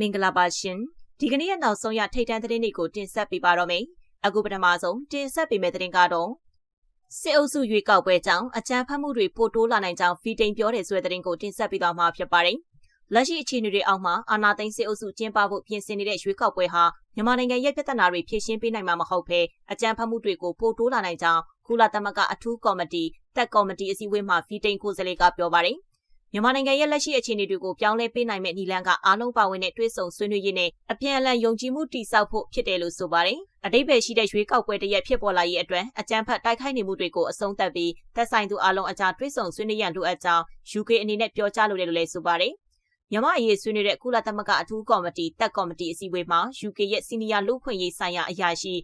မင်္ဂလာပါရှင်ဒီကနေ့ရဲ့နောက်ဆုံးရထိတ်တန့်သတင်းတွေကိုတင်ဆက်ပေးပါတော့မယ်အခုပထမဆုံးတင်ဆက်ပေးမယ့်သတင်းကတော့စစ်အုပ်စုရွေးကောက်ပွဲကြောင့်အကြမ်းဖက်မှုတွေပိုတိုးလာနိုင်ကြောင်းဖီတိန်ပြောတဲ့ဆိုတဲ့သတင်းကိုတင်ဆက်ပေးသွားမှာဖြစ်ပါတယ်လက်ရှိအခြေအနေတွေအောက်မှာအာဏာသိမ်းစစ်အုပ်စုကျင်းပဖို့ပြင်ဆင်နေတဲ့ရွေးကောက်ပွဲဟာမြန်မာနိုင်ငံရဲ့ပြည်ထနာတွေဖြည့်ရှင်းပေးနိုင်မှာမဟုတ်ဘဲအကြမ်းဖက်မှုတွေကိုပိုတိုးလာနိုင်ကြောင်းကုလသမဂ္ဂအထူးကော်မတီတက်ကော်မတီအစည်းအဝေးမှာဖီတိန်ကိုယ်စားလှယ်ကပြောပါတယ် မြန်မာနိုင်ငံရဲ့လက်ရှိအခြေအနေတွေကိုပြောင်းလဲပေးနိုင်မဲ့နီလန်ကအားလုံးပါဝင်တဲ့တွဲဆုံဆွေးနွေးရေးနဲ့အပြန်အလှန်ယုံကြည်မှုတည်ဆောက်ဖို့ဖြစ်တယ်လို့ဆိုပါတယ်။အတိတ်ပဲရှိတဲ့ရွေးကောက်ပွဲတရက်ဖြစ်ပေါ်လာရေးအတွက်အကြမ်းဖက်တိုက်ခိုက်နေမှုတွေကိုအဆုံးသတ်ပြီးသက်ဆိုင်သူအားလုံးအကြားတွဲဆုံဆွေးနွေးရန်လိုအပ်ကြောင်း UK အနေနဲ့ပြောကြားလိုတယ်လို့လည်းဆိုပါတယ်။မြန်မာအရေးဆွေးနွေးတဲ့ကုလသမဂ္ဂအထူးကော်မတီတက်ကော်မတီအစည်းအဝေးမှာ UK ရဲ့စီနီယာလူခွင့်ရေးဆိုင်ရာအရာရှိ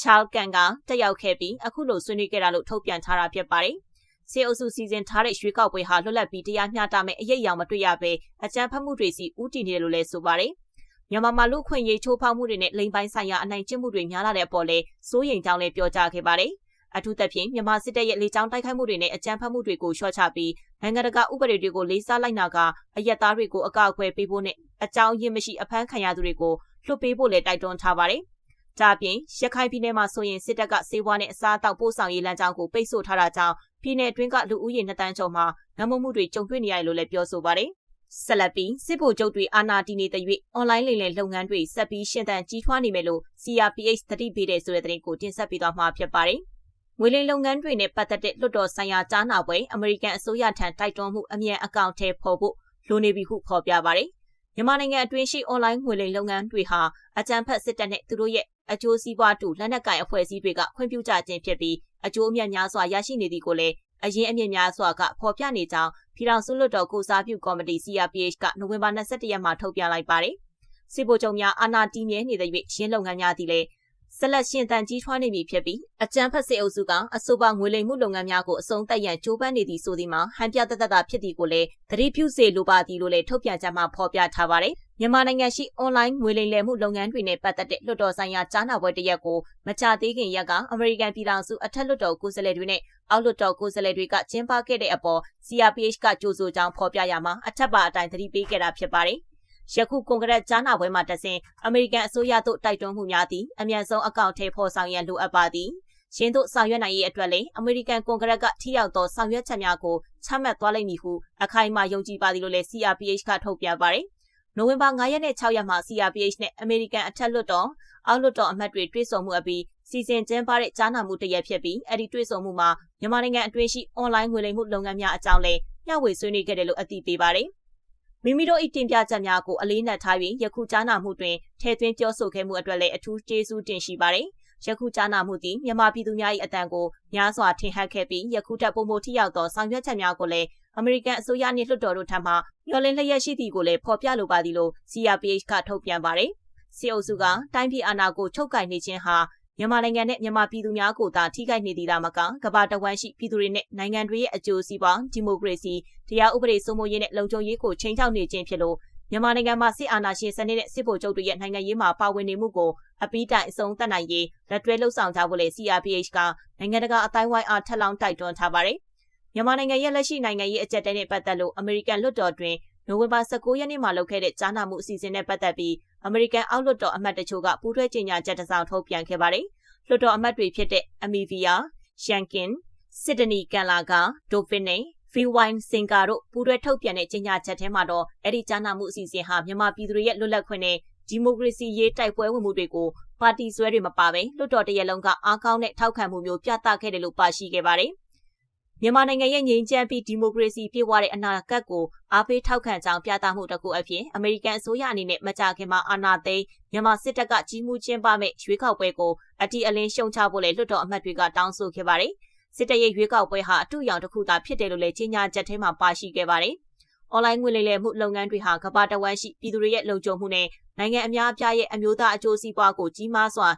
Charles Kan ကတက်ရောက်ခဲ့ပြီးအခုလိုဆွေးနွေးခဲ့တာလို့ထုတ်ပြန်ထားတာဖြစ်ပါတယ်။ စေအုပ်စုစီစဉ်ထားတဲ့ရွေးကောက်ပွဲဟာလွတ်လပ်ပြီးတရားမျှတမဲ့အရေးအယောင်မတွေ့ရဘဲအကြမ်းဖက်မှုတွေစီဦးတည်နေတယ်လို့လည်းဆိုပါတယ်။မြန်မာမှာလူခွင့်ရေးချိုးဖောက်မှုတွေနဲ့လိမ်ပိုင်းဆိုင်ရာအနိုင်ကျင့်မှုတွေများလာတဲ့အပေါ်လည်းစိုးရိမ်ကြောင်းလည်းပြောကြားခဲ့ပါတယ်။အထူးသဖြင့်မြန်မာစစ်တပ်ရဲ့လေကြောင်းတိုက်ခိုက်မှုတွေနဲ့အကြမ်းဖက်မှုတွေကိုလျှော့ချပြီးနိုင်ငံတကာဥပဒေတွေကိုလေးစားလိုက်နာကအယက်သားတွေကိုအကောက်အခွဲပေးဖို့နဲ့အကြောင်းရင်းမရှိအဖမ်းခံရသူတွေကိုလွှတ်ပေးဖို့လည်းတိုက်တွန်းထားပါတယ်။ ဒါပြင်ရခိုင်ပြည်နယ်မှာဆိုရင်စစ်တပ်ကစေဝါနဲ့အစားအသောက်ပို့ဆောင်ရေးလမ်းကြောင်းကိုပိတ်ဆို့ထားတာကြောင့်ပြည်내အတွင်းကလူဦးရေ2တန်းကျော်မှာငမမှုတွေကြုံတွေ့နေရတယ်လို့လည်းပြောဆိုပါတယ်။ဆက်လက်ပြီးစစ်ဗိုလ်ချုပ်တွေအာဏာတည်နေတဲ့၍အွန်လိုင်းလိမ်လည်လုပ်ငန်းတွေဆက်ပြီးရှင်းသန်ကြီးထွားနေမယ်လို့ CRPH သတိပေးတဲ့ဆိုတဲ့သတင်းကိုတင်ဆက်ပေးသွားမှာဖြစ်ပါတယ်။ငွေလိမ်လုပ်ငန်းတွေနဲ့ပတ်သက်တဲ့လွှတ်တော်ဆိုင်ရာကြားနာပွဲအမေရိကန်အစိုးရထံတိုက်တွန်းမှုအမြန်အကောင့်ထဲပေါ်ဖို့လိုနေပြီဟုဖော်ပြပါတယ်။ မြန်မာနိုင်ငံအတွင်းရှိအွန်လိုင်းငွေလိမ်လုပ်ငန်းတွေဟာအကြမ်းဖက်စစ်တပ်နဲ့သူတို့ရဲ့အကျိုးစီးပွားတူလက်နက်ကင်အဖွဲ့အစည်းတွေကခွင့်ပြုကြခြင်းဖြစ်ပြီးအကျိုးအမြတ်များစွာရရှိနေသည်ကိုလည်းအရင်အမြင့်များစွာကဖော်ပြနေကြောင်းပြည်ထောင်စုလွှတ်တော်ကိုစားပြုကော်မတီ CRPH ကနိုဝင်ဘာ22ရက်မှာထုတ်ပြန်လိုက်ပါတယ်။စစ်ဗိုလ်ချုပ်များအာဏာတည်မြဲနေတဲ့၍ရင်းလုပ်ငန်းများသည်လည်း ဆက်လက်ရှင်သန်ကြီးထွားနေပြီဖြစ်ပြီးအကြမ်းဖက်စစ်အုပ်စုကအဆိုပါငွေလိမ်မှုလုပ်ငန်းများကိုအစုံသက်ရန်ကြိုးပမ်းနေသည်ဆိုသည်မှာဟန်ပြသက်သက်သာဖြစ်သည်ကိုလည်းသတိပြုစေလိုပါသည်လို့လည်းထုတ်ပြန်ချက်မှာဖော်ပြထားပါတယ်။မြန်မာနိုင်ငံရှိအွန်လိုင်းငွေလိမ်လည်မှုလုပ်ငန်းတွေနဲ့ပတ်သက်တဲ့လွှတ်တော်ဆိုင်ရာကြားနာပွဲတစ်ရက်ကိုမကြသေးခင်ရက်ကအမေရိကန်ပြည်ထောင်စုအထက်လွှတ်တော်ကိုယ်စားလှယ်တွေနဲ့အောက်လွှတ်တော်ကိုယ်စားလှယ်တွေကကျင်းပခဲ့တဲ့အပေါ် CRPH ကကြိုးဆိုကြောင်းဖော်ပြရမှာအထက်ပါအတိုင်းသတိပေးခဲ့တာဖြစ်ပါတယ်။ ယခုကွန်ဂရက်ကြားနာပွဲမှာတဆင်အမေရိကန်အစိုးရသို့တိုက်တွန်းမှုများသည့်အမြန်ဆုံးအကောင့်ထဲဖော်ဆောင်ရန်လိုအပ်ပါသည်။ရှင်းသို့ဆောင်ရွက်နိုင်ရေးအတွက်လည်းအမေရိကန်ကွန်ဂရက်ကထိရောက်သောဆောင်ရွက်ချက်များကိုချမှတ်သွားလိမ့်မည်ဟုအခိုင်အမာယုံကြည်ပါသည်လို့လည်း CRPH ကထုတ်ပြန်ပါတယ်။နိုဝင်ဘာ9ရက်နဲ့6ရက်မှာ CRPH နဲ့အမေရိကန်အထက်လွှတ်တော်အောက်လွှတ်တော်အမတ်တွေတွေ့ဆုံမှုအပြီးစီစဉ်ကျင်းပတဲ့ကြားနာမှုတစ်ရက်ဖြစ်ပြီးအဲ့ဒီတွေ့ဆုံမှုမှာမြန်မာနိုင်ငံအတွင်းရှိအွန်လိုင်းငွေလိမ်မှုလုပ်ငန်းများအကြောင်းလည်းမျှဝေဆွေးနွေးခဲ့တယ်လို့အသိပေးပါတယ်။ မိမိတို့၏တင်ပြချက်များကိုအလေးနက်ထား၍ယခုကြားနာမှုတွင်ထည့်သွင်းပြောဆိုခဲ့မှုအတွက်လည်းအထူးကျေးဇူးတင်ရှိပါတယ်။ယခုကြားနာမှုသည်မြန်မာပြည်သူများ၏အတန်ကိုများစွာထင်ဟပ်ခဲ့ပြီးယခုထက်ပိုမိုထိရောက်သောဆောင်ရွက်ချက်များကိုလည်းအမေရိကန်အစိုးရနှင့်လွှတ်တော်တို့ထံမှမျှော်လင့်လျက်ရှိသည်ကိုလည်းဖော်ပြလိုပါသည်လို့ CRPH ကထုတ်ပြန်ပါတယ်။စီအုပ်စုကတိုင်းပြည်အာဏာကိုချုပ်ကိုင်နေခြင်းဟာ မြန်မာနိုင်ငံနဲ့မြန်မာပြည်သူများကိုသာထိခိုက်နေသည်လားမကကမ္ဘာတဝန်းရှိပြည်သူတွေနဲ့နိုင်ငံတွေရဲ့အကျိုးစီးပွားဒီမိုကရေစီတရားဥပဒေစိုးမိုးရေးနဲ့လုံခြုံရေးကိုချိန်ချောက်နေခြင်းဖြစ်လို့မြန်မာနိုင်ငံမှာစစ်အာဏာရှင်စနစ်နဲ့စစ်ဗိုလ်ချုပ်တွေရဲ့နိုင်ငံရေးမှာပါဝင်နေမှုကိုအပိတိုင်အဆုံးသတ်နိုင်ရေးလက်တွဲလှုပ်ဆောင်ကြဖို့လေ CRPH ကနိုင်ငံတကာအတိုင်းဝိုင်းအားထက်လောင်းတိုက်တွန်းထားပါတယ်။မြန်မာနိုင်ငံရဲ့လက်ရှိနိုင်ငံရေးအကြက်တဲနဲ့ပတ်သက်လို့အမေရိကန်လွှတ်တော်တွင်နိုဝင်ဘာ19ရက်နေ့မှာလုပ်ခဲ့တဲ့ကြားနာမှုအစီအစဉ်နဲ့ပတ်သက်ပြီး အမေရိကန်အောက်လွှတ်တော်အမတ်တချို့ကပူးတွဲကြေညာချက်တစ်စောင်ထုတ်ပြန်ခဲ့ပါတယ်။လွှတ်တော်အမတ်တွေဖြစ်တဲ့အမီဗီယာရှန်ကင်စစ်ဒနီကန်လာကဒိုဖင်နေဖီဝိုင်းစင်ကာတို့ပူးတွဲထုတ်ပြန်တဲ့ကြေညာချက်ထဲမှာတော့အဲ့ဒီကြားနာမှုအစီအစဉ်ဟာမြန်မာပြည်သူတွေရဲ့လွတ်လပ်ခွင့်နဲ့ဒီမိုကရေစီရေးတိုက်ပွဲဝင်မှုတွေကိုပါတီဆွဲတွေမပါဘဲလွှတ်တော်တရက်လုံးကအားကောင်းတဲ့ထောက်ခံမှုမျိုးပြသခဲ့တယ်လို့ပါရှိခဲ့ပါတယ် မြန်မာနိုင်ငံရဲ့ငြိမ်းချမ်းပြီးဒီမိုကရေစီပြည့်ဝတဲ့အနာဂတ်ကိုအားပေးထောက်ခံကြောင်းပြသမှုတစ်ခုအဖြစ်အမေရိကန်အစိုးရအနေနဲ့မကြာခင်မှာအာဏာသိမ်းမြန်မာစစ်တပ်ကကြီးမှုကျင်းပမဲ့ရွေးကောက်ပွဲကိုအတီအလင်းရှုံချဖို့လည်းလွှတ်တော်အမတ်တွေကတောင်းဆိုခဲ့ပါတယ်။စစ်တပ်ရဲ့ရွေးကောက်ပွဲဟာအထူးရောင်တစ်ခုသာဖြစ်တယ်လို့လည်းကြေညာချက်ထဲမှာပါရှိခဲ့ပါတယ်။အွန်လိုင်းငွေလိမ်လည်မှုလုပ်ငန်းတွေဟာကမ္ဘာတဝန်းရှိပြည်သူတွေရဲ့လုံခြုံမှုနဲ့နိုင်ငံအများအပြားရဲ့အမျိုးသားအကျိုးစီးပွားကိုကြီးမားစွာ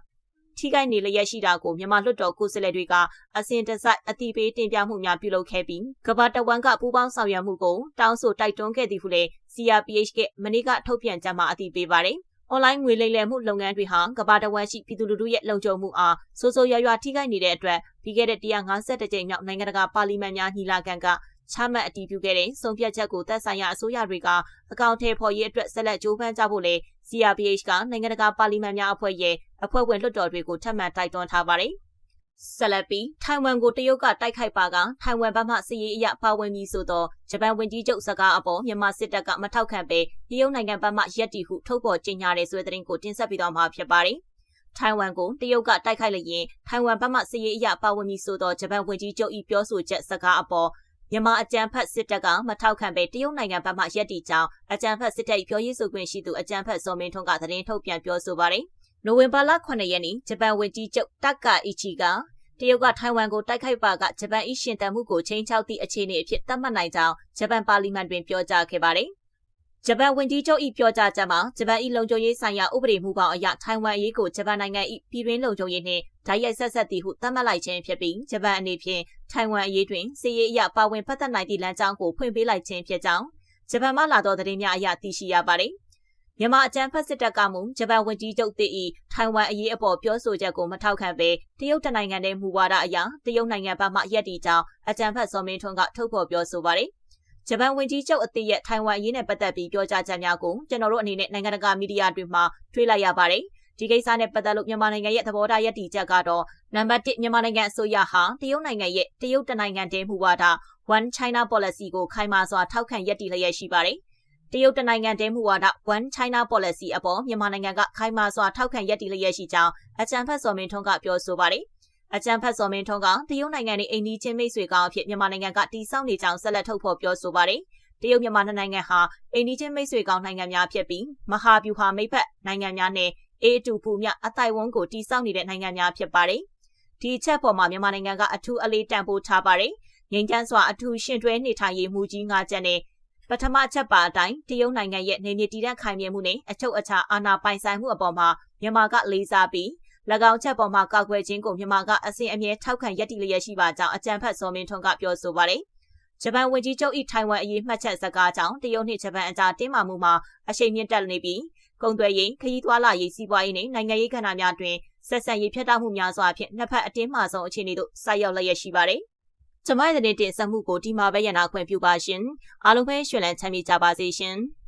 ထိခိုက်နေလျက်ရှိတာကိုမြန်မာလွှတ်တော်ကိုယ်စားလှယ်တွေကအစဉ်တစိုက်အတိပေးတင်ပြမှုများပြုလုပ်ခဲ့ပြီးကမ္ဘာတဝန်းကပူးပေါင်းဆောင်ရွက်မှုကိုတောင်းဆိုတိုက်တွန်းခဲ့သည်ဟုလည်း CRPH ကမနေ့ကထုတ်ပြန်ကြမှာအသိပေးပါတယ်။အွန်လိုင်းငွေလိမ်လည်မှုလုပ်ငန်းတွေဟာကမ္ဘာတဝန်းရှိပြည်သူလူထုရဲ့လုံခြုံမှုအားဆိုးဆိုးရွားရွားထိခိုက်နေတဲ့အတွက်ပြီးခဲ့တဲ့152ကြိမ်မြောက်နိုင်ငံတကာပါလီမန်များညီလာခံက ချမှတ်အတည်ပြုခဲ့တဲ့ဆုံးဖြတ်ချက်ကိုသက်ဆိုင်ရာအစိုးရတွေကအကောင့်ထဲပေါ်ရေးအတွက်ဆက်လက်ကြိုးပမ်းကြဖို့လေ CRPH ကနိုင်ငံတကာပါလီမန်များအဖွဲ့ရဲ့အဖွဲ့ဝင်လွှတ်တော်တွေကိုထပ်မံတိုက်တွန်းထားပါတယ်။ဆက်လက်ပြီးထိုင်ဝမ်ကိုတရုတ်ကတိုက်ခိုက်ပါကထိုင်ဝမ်ဘက်မှစစ်ရေးအရပါဝင်ပြီးဆိုတော့ဂျပန်ဝန်ကြီးချုပ်စကားအပေါ်မြန်မာစစ်တပ်ကမထောက်ခံပေတရုတ်နိုင်ငံဘက်မှရက်တီဟုထုတ်ပေါ်ကြေညာတဲ့ဆိုတဲ့သတင်းကိုတင်ဆက်ပြီးတော့မှာဖြစ်ပါတယ်။ထိုင်ဝမ်ကိုတရုတ်ကတိုက်ခိုက်လိုက်ရင်ထိုင်ဝမ်ဘက်မှစစ်ရေးအရပါဝင်ပြီးဆိုတော့ဂျပန်ဝန်ကြီးချုပ်၏ပြောဆိုချက်စကားအပေါ် မြန်မာအကြံဖက်စစ်တပ်ကမထောက်ခံပဲတရုတ်နိုင်ငံဘက်မှရက်တီကြောင်းအကြံဖက်စစ်တပ်ပြောရေးဆိုခွင့်ရှိသူအကြံဖက်စောမင်းထွန်းကသတင်းထုတ်ပြန်ပြောဆိုပါတယ်။နိုဝင်ဘာလ9ရက်နေ့ဂျပန်ဝန်ကြီးချုပ်တက်ကာအီချီကတရုတ်ကထိုင်ဝမ်ကိုတိုက်ခိုက်ပါကဂျပန်၏ရှင်တန်မှုကိုချိန်ချောက်သည့်အခြေအနေအဖြစ်သတ်မှတ်နိုင်ကြောင်းဂျပန်ပါလီမန်တွင်ပြောကြားခဲ့ပါတယ်။ ဂျပန်ဝန်ကြီးချုပ်၏ပြောကြားချက်မှာဂျပန်၏လုံခြုံရေးဆိုင်ရာဥပဒေမူပေါင်းအရထိုင်ဝမ်အရေးကိုဂျပန်နိုင်ငံ၏ပြည်တွင်းလုံခြုံရေးနှင့်ဓာတ်ရိုက်ဆက်ဆက်သည်ဟုသတ်မှတ်လိုက်ခြင်းဖြစ်ပြီးဂျပန်အနေဖြင့်ထိုင်ဝမ်အရေးတွင်စစ်ရေးအရပါဝင်ပတ်သက်နိုင်သည့်လမ်းကြောင်းကိုဖွင့်ပေးလိုက်ခြင်းဖြစ်ကြောင်းဂျပန်မှလာသောသတင်းများအရသိရှိရပါသည်မြန်မာအကြံဖက်စစ်တပ်ကမူဂျပန်ဝန်ကြီးချုပ်တည်ဤထိုင်ဝမ်အရေးအပေါ်ပြောဆိုချက်ကိုမထောက်ခံပေတရုတ်တနိုင်ငံတဲ့မူဝါဒအရတရုတ်နိုင်ငံဘက်မှရက်တီကြောင်းအကြံဖက်စောမင်းထွန်းကထုတ်ဖော်ပြောဆိုပါတယ် ဂျပန်ဝန်ကြီးချုပ်အသစ်ရဲ့ထိုင်ဝမ်အရေးနဲ့ပတ်သက်ပြီးပြောကြားချက်များကိုကျွန်တော်တို့အနေနဲ့နိုင်ငံတကာမီဒီယာတွေမှာတွေ့လိုက်ရပါတယ်။ဒီကိစ္စနဲ့ပတ်သက်လို့မြန်မာနိုင်ငံရဲ့သဘောထားရည်တည်ချက်ကတော့နံပါတ်1မြန်မာနိုင်ငံအစိုးရဟာတရုတ်နိုင်ငံရဲ့တရုတ်တနိုင်ငံတည်းမှုဝါဒ One China Policy ကိုခိုင်မာစွာထောက်ခံရည်တည်လျက်ရှိပါတယ်။တရုတ်တနိုင်ငံတည်းမှုဝါဒ One China Policy အပေါ်မြန်မာနိုင်ငံကခိုင်မာစွာထောက်ခံရည်တည်လျက်ရှိကြောင်းအကြံဖတ်စော်မင်းထွန်းကပြောဆိုပါတယ်။ အကြံဖတ်စော်မင်းထွန်းကတရုတ်နိုင်ငံနဲ့အိန္ဒိချင်းမိတ်ဆွေကောင်အဖြစ်မြန်မာနိုင်ငံကတည်ဆောက်နေကြောင်းဆက်လက်ထုတ်ဖော်ပြောဆိုပါတယ်။တရုတ်မြန်မာနိုင်ငံဟာအိန္ဒိချင်းမိတ်ဆွေကောင်နိုင်ငံများဖြစ်ပြီးမဟာဗျူဟာမိတ်ဖက်နိုင်ငံများနဲ့အေးအတူပူမြအတိုင်ဝန်းကိုတည်ဆောက်နေတဲ့နိုင်ငံများဖြစ်ပါတယ်။ဒီအချက်ပေါ်မှာမြန်မာနိုင်ငံကအထူးအလေးတန်ဖိုးထားပါတယ်။ငြိမ်းချမ်းစွာအထူးရှင်တွဲနေထိုင်ရေးမူကြီး၅ချက်နဲ့ပထမချက်ပါအတိုင်းတရုတ်နိုင်ငံရဲ့နေမြေတည်တဲ့ခိုင်မြဲမှုနဲ့အချုပ်အခြာအာဏာပိုင်ဆိုင်မှုအပေါ်မှာမြန်မာကလေးစားပြီး၎ င်းချက်ပေါ်မှာကောက်ွယ်ခြင်းကိုမြန်မာကအစဉ်အမြဲထောက်ခံရည်တည်လျက်ရှိပါကြောင်းအကြံဖတ်စောမင်းထွန်းကပြောဆိုပါတယ်။ဂျပန်ဝန်ကြီးချုပ်၏ထိုင်ဝမ်အရေးမှတ်ချက်စကားကြောင့်တရုတ်နှင့်ဂျပန်အကြားတင်းမာမှုမှာအရှိန်မြင့်တက်နေပြီးကုန်သွယ်ရေးခရီးသွားလာရေးစီးပွားရေးနဲ့နိုင်ငံရေးကဏ္ဍများတွင်ဆက်ဆံရေးဖြတ်တောက်မှုများစွာဖြင့်နှစ်ဖက်အတင်းမာဆုံးအခြေအနေသို့ဆိုက်ရောက်လျက်ရှိပါတယ်။ကျမရဲ့တဲ့တင်ဆက်မှုကိုဒီမှာပဲရနာခွင့်ပြုပါရှင်။အားလုံးပဲရှင်လန်းချမ်းမြေ့ကြပါစေရှင်။